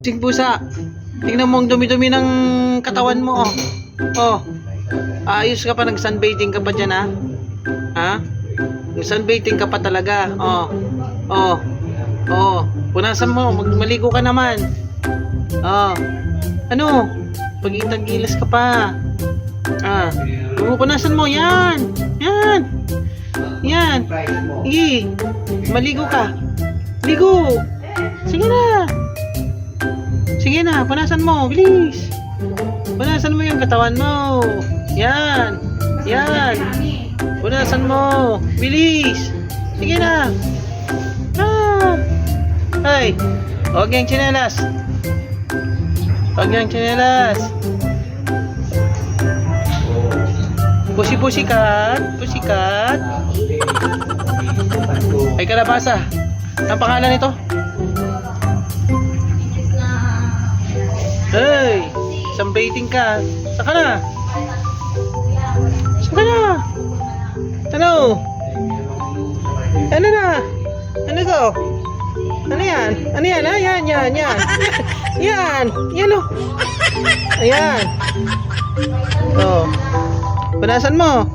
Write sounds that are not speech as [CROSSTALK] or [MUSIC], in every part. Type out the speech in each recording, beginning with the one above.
Sing pusa. Tingnan mo ang dumi-dumi ng katawan mo, oh. Oh. Ayos ka pa, nag-sunbathing ka pa dyan, ha? Ha? Nag-sunbathing ka pa talaga, oh. Oh. Oh. Punasan mo, mag- maligo ka naman. Oh. Ano? Pag-itang gilas ka pa. Ah. Pupunasan mo, yan. Yan. Yan. Sige. Maligo ka. Ligo. Sige na. Punasan mo, bilis. Punasan mo yung katawan mo. Yan. Yan. Punasan mo, bilis. Sige na. Ah. Ay, huwag yung chinelas. Huwag yung chinelas. Pusi-pusi kat. Pusi kat. Ay, kalabasa. Ang pangalan nito? Hey! Sunbathing ka. Saka na. Saka na. Ano? Ano na? Ano to? Ano yan? Ano yan? Ah, yan, yan, yan. [LAUGHS] Yan. Yan oh. Ayan. Oh. Punasan mo.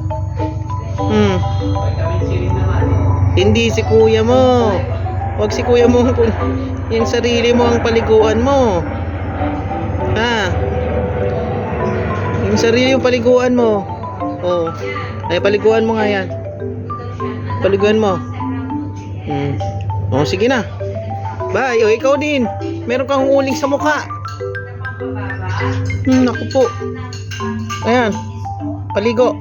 Hmm. Hindi si kuya mo. Huwag si kuya mo. Yung sarili mo ang paliguan mo. Yung sarili yung paliguan mo. Oh. Ay, paliguan mo nga yan. Paliguan mo. Hmm. Oh, sige na. Bye. O, ikaw din. Meron kang uling sa mukha. Hmm, naku po. Ayan. Paligo.